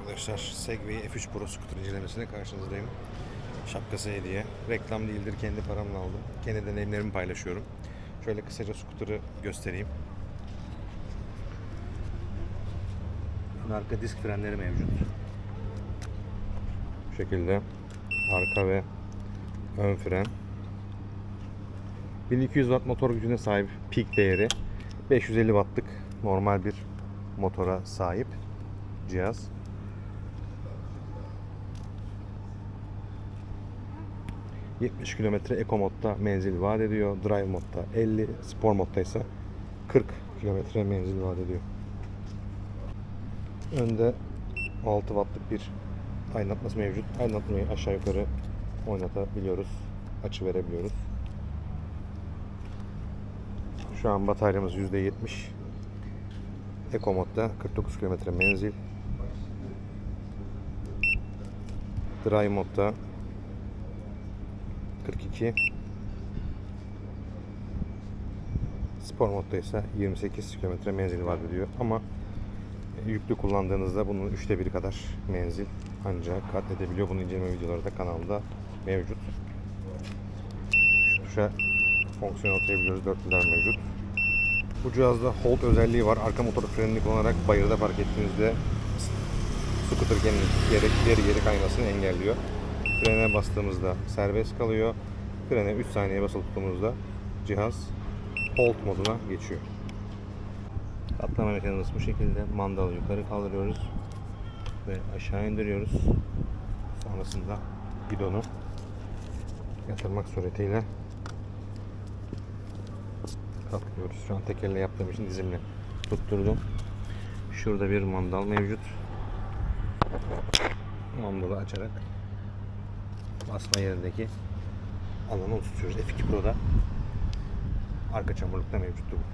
arkadaşlar. Segway F3 Pro scooter incelemesine karşınızdayım. Şapkası hediye. Reklam değildir. Kendi paramla aldım. Kendi deneyimlerimi paylaşıyorum. Şöyle kısaca scooter'ı göstereyim. Bunun arka disk frenleri mevcut. Bu şekilde arka ve ön fren. 1200 watt motor gücüne sahip peak değeri 550 wattlık normal bir motora sahip cihaz. ...70 kilometre Eco modda menzil vaat ediyor. Drive modda 50, spor modda ise 40 kilometre menzil vaat ediyor. Önde 6 wattlık bir aydınlatması mevcut. Aydınlatmayı aşağı yukarı oynatabiliyoruz. Açı verebiliyoruz. Şu an bataryamız %70. Eco modda 49 km menzil. Dry modda 42. Spor modda ise 28 km menzil var diyor. Ama yüklü kullandığınızda bunun üçte biri kadar menzil ancak kat edebiliyor. Bunun inceleme videoları da kanalda mevcut. Şu tuşa fonksiyon atayabiliyoruz. Dörtlüler mevcut. Bu cihazda hold özelliği var. Arka motoru frenini kullanarak bayırda park ettiğinizde scooter geri geri kaymasını engelliyor. Frene bastığımızda serbest kalıyor. Frene 3 saniye basılı tuttuğumuzda cihaz hold moduna geçiyor. Atlama mekanizması bu şekilde. Mandalı yukarı kaldırıyoruz ve aşağı indiriyoruz. Sonrasında bidonu yatırmak suretiyle katlıyoruz. Şu an tek elle yaptığım için dizimle tutturdum. Şurada bir mandal mevcut. Mandalı açarak basma yerindeki alanı tutuyoruz. F2 Pro'da arka çamurlukta mevcuttu bu.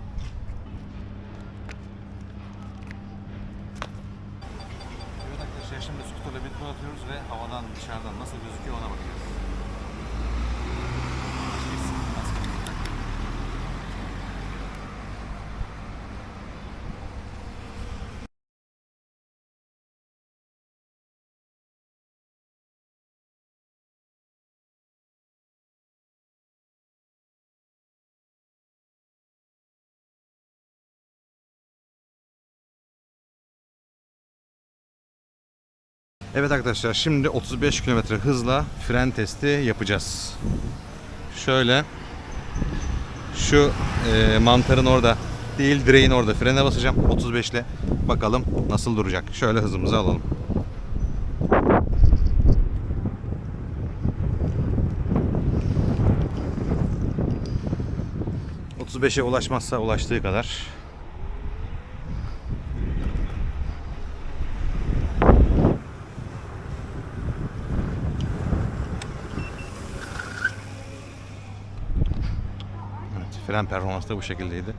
Evet arkadaşlar şimdi skuterla bir tur atıyoruz ve havadan dışarıdan nasıl gözüküyor ona bakıyoruz. Evet arkadaşlar şimdi 35 km hızla fren testi yapacağız. Şöyle şu e, mantarın orada değil direğin orada frene basacağım 35 ile bakalım nasıl duracak. Şöyle hızımızı alalım. ...35'e ulaşmazsa ulaştığı kadar Evet, fren performansı da bu şekildeydi.